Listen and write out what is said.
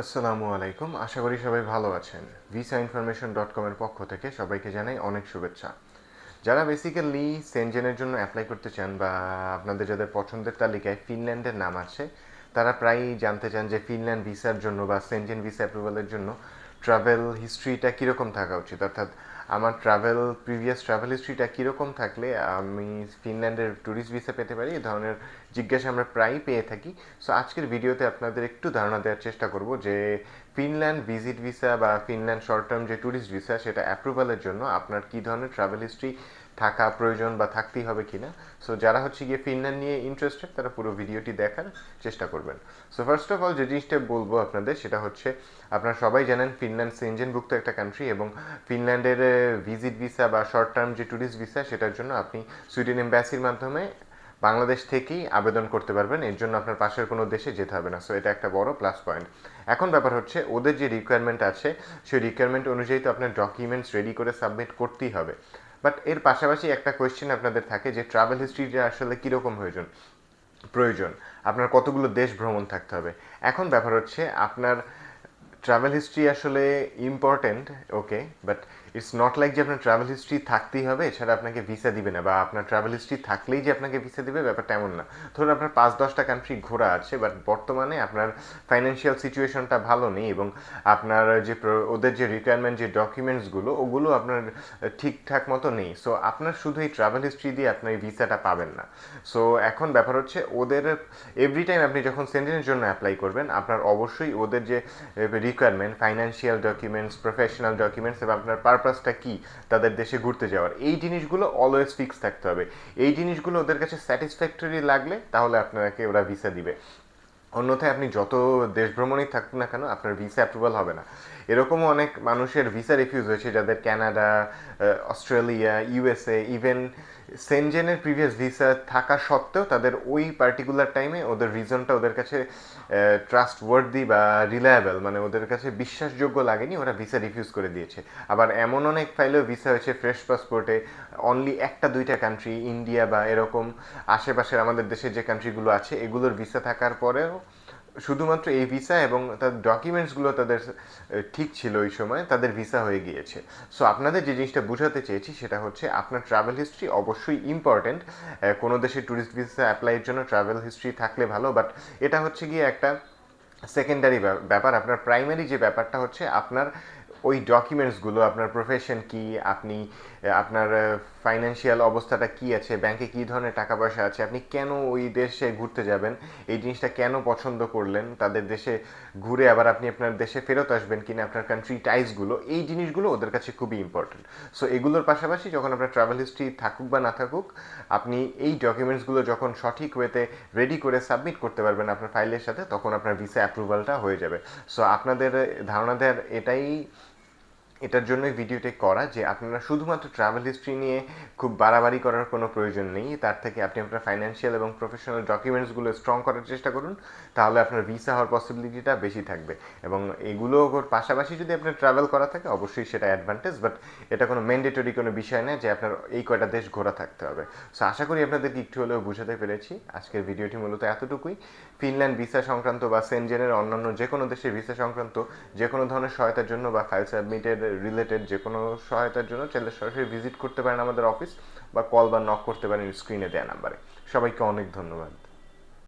আসসালামু আলাইকুম। আশা করি সবাই ভালো আছেন। ভিসা ইনফরমেশন ডট কমের পক্ষ থেকে সবাইকে জানাই অনেক শুভেচ্ছা। যারা বেসিক্যালি সেনজেনের জন্য অ্যাপ্লাই করতে চান বা আপনাদের যাদের পছন্দের তালিকায় ফিনল্যান্ডের নাম আছে, তারা প্রায়ই জানতে চান যে ফিনল্যান্ড ভিসার জন্য বা সেনজেন ভিসা অ্যাপ্রুভালের জন্য ট্রাভেল হিস্ট্রিটা কীরকম থাকা উচিত। অর্থাৎ আমার ট্রাভেল প্রিভিয়াস ট্রাভেল হিস্ট্রিটা কীরকম থাকলে আমি ফিনল্যান্ডের ট্যুরিস্ট ভিসা পেতে পারি? এই ধরনের জিজ্ঞাসা আমরা প্রায়ই পেয়ে থাকি। সো আজকের ভিডিওতে আপনাদের একটু ধারণা দেওয়ার চেষ্টা করব যে ফিনল্যান্ড ভিজিট ভিসা বা ফিনল্যান্ড শর্ট টার্ম যে ট্যুরিস্ট ভিসা সেটা অ্যাপ্রুভালের জন্য আপনার কী ধরনের ট্রাভেল হিস্ট্রি থাকা প্রয়োজন বা থাকতেই হবে কি না সো যারা হচ্ছে গিয়ে ফিনল্যান্ড নিয়ে ইন্টারেস্টেড তারা পুরো ভিডিওটি দেখার চেষ্টা করবেন। সো ফার্স্ট অফ অল যে জিনিসটা বলব আপনাদের, সেটা হচ্ছে, আপনারা সবাই জানেন ফিনল্যান্ড সেনজেনভুক্ত একটা কান্ট্রি এবং ফিনল্যান্ডের ভিজিট ভিসা বা শর্ট টার্ম যে ট্যুরিস্ট ভিসা সেটার জন্য আপনি সুইডেন এম্বাসির মাধ্যমে বাংলাদেশ থেকেই আবেদন করতে পারবেন। এর জন্য আপনার পাশের কোনো দেশে যেতে হবে না। সো এটা একটা বড় প্লাস পয়েন্ট এখন ব্যাপার হচ্ছে, ওদের যে রিকোয়ারমেন্ট আছে, সেই রিকোয়ারমেন্ট অনুযায়ী তো আপনার ডকুমেন্টস রেডি করে সাবমিট করতেই হবে। বাট এর পাশাপাশি একটা কোয়েশ্চেন আপনাদের থাকে যে ট্রাভেল হিস্ট্রিটা আসলে কীরকম প্রয়োজন প্রয়োজন। আপনার কতগুলো দেশ ভ্রমণ থাকতে হবে? এখন ব্যাপার হচ্ছে, আপনার ট্রাভেল হিস্ট্রি আসলে important okay but it's not like যে আপনার ট্রাভেল হিস্ট্রি থাকতেই হবে, এছাড়া আপনাকে ভিসা দিবে না, বা আপনার ট্রাভেল হিস্ট্রি থাকলেই যে আপনাকে ভিসা দিবে, ব্যাপারটা এমন না। ধরুন আপনার পাঁচ দশটা কান্ট্রি ঘোরা আছে বাট বর্তমানে আপনার ফাইন্যান্সিয়াল সিচুয়েশনটা ভালো নেই, এবং আপনার যে ওদের যে রিকোয়ারমেন্ট যে ডকুমেন্টসগুলো ওগুলো আপনার ঠিকঠাক মতো নেই। সো আপনার শুধু এই ট্রাভেল হিস্ট্রি দিয়ে আপনার এই ভিসাটা পাবেন না। সো এখন ব্যাপার হচ্ছে, ওদের এভরি টাইম আপনি যখন সেন্টেনের জন্য অ্যাপ্লাই করবেন, আপনার অবশ্যই ওদের যে requirement financial documents professional documents এবং আপনার পারপাসটা কি? তাদের দেশে ঘুরতে যাওয়ার। এই জিনিসগুলো অলওয়েজ ফিক্স থাকতে হবে। এই জিনিসগুলো ওদের কাছে স্যাটিসফ্যাক্টরি লাগলে তাহলে আপনাকে ওরা ভিসা দিবে। অন্যথায় আপনি যত দেশ ভ্রমণেই থাকুন না কেন, আপনার ভিসা অ্যাপ্রুভাল হবে না। এরকমও অনেক মানুষের ভিসা রিফিউজ হয়েছে, যাদের কানাডা অস্ট্রেলিয়া ইউএসএ ইভেন সেনজেনের প্রিভিয়াস ভিসা থাকা সত্ত্বেও তাদের ওই পার্টিকুলার টাইমে ওদের রিজনটা ওদের কাছে ট্রাস্ট ওয়ার্দি বা রিলায়েবল মানে ওদের কাছে বিশ্বাসযোগ্য লাগেনি, ওরা ভিসা রিফিউজ করে দিয়েছে। আবার এমন অনেক ফাইলেও ভিসা হয়েছে ফ্রেশ পাসপোর্টে অনলি একটা দুইটা কান্ট্রি ইন্ডিয়া বা এরকম, আশেপাশের আমাদের দেশের যে কান্ট্রিগুলো আছে, এগুলোর ভিসা থাকার পরেও শুধুমাত্র এই ভিসা এবং তার ডকুমেন্টসগুলো তাদের ঠিক ছিল ওই সময়, তাদের ভিসা হয়ে গিয়েছে। সো আপনাদের যে জিনিসটা বোঝাতে চেয়েছি সেটা হচ্ছে আপনার ট্রাভেল হিস্ট্রি অবশ্যই ইম্পর্ট্যান্ট কোনো দেশে ট্যুরিস্ট ভিসা অ্যাপ্লাইয়ের জন্য ট্রাভেল হিস্ট্রি থাকলে ভালো বাট এটা হচ্ছে গিয়ে একটা সেকেন্ডারি ব্যাপার। আপনার প্রাইমারি যে ব্যাপারটা হচ্ছে আপনার ওই ডকুমেন্টসগুলো আপনার প্রফেশন কি, আপনি আপনার ফাইন্যান্সিয়াল অবস্থাটা কি আছে ব্যাংকে কি ধরনের টাকা পয়সা আছে, আপনি কেন ওই দেশে ঘুরতে যাবেন, এই জিনিসটা কেন পছন্দ করলেন, তাদের দেশে ঘুরে আবার আপনি আপনার দেশে ফেরত আসবেন কিনা, আপনার কান্ট্রি টাইজগুলো এই জিনিসগুলো ওদের কাছে খুবই ইম্পর্টেন্ট সো এগুলোর পাশাপাশি যখন আপনার ট্রাভেল হিস্ট্রি থাকুক বা না থাকুক, আপনি এই ডকুমেন্টসগুলো যখন সঠিক ওয়েতে রেডি করে সাবমিট করতে পারবেন আপনার ফাইলের সাথে, তখন আপনার ভিসা অ্যাপ্রুভালটা হয়ে যাবে। সো আপনাদের ধারণা দেওয়ার এটাই এটার জন্যই ভিডিওটি করা যে আপনারা শুধুমাত্র ট্রাভেল হিস্ট্রি নিয়ে খুব বাড়াবাড়ি করার কোনো প্রয়োজন নেই। তার থেকে আপনি আপনার ফাইন্যান্সিয়াল এবং প্রফেশনাল ডকুমেন্টসগুলো স্ট্রং করার চেষ্টা করুন, তাহলে আপনার ভিসা হওয়ার পসিবিলিটিটা বেশি থাকবে। এবং এগুলোর পাশাপাশি যদি আপনার ট্রাভেল করা থাকে, অবশ্যই সেটা অ্যাডভান্টেজ বাট এটা কোনো ম্যান্ডেটরি কোনো বিষয় না যে আপনার এই কয়টা দেশ ঘোরা থাকতে হবে। সো আশা করি আপনাদেরকে একটু হলেও বুঝাতে পেরেছি। আজকের ভিডিওটি মূলত এতটুকুই। ফিনল্যান্ড ভিসা সংক্রান্ত বা সেনজেনের অন্যান্য যে কোনো দেশের ভিসা সংক্রান্ত যে কোনো ধরনের সহায়তার জন্য বা ফাইল সাবমিটের রিলেটেড যে কোনো সহায়তার জন্য চাইলে সরাসরি ভিজিট করতে পারেন আমাদের অফিস বা কল বা নক করতে পারেন স্ক্রিনে দেওয়া নাম্বারে সবাইকে অনেক ধন্যবাদ।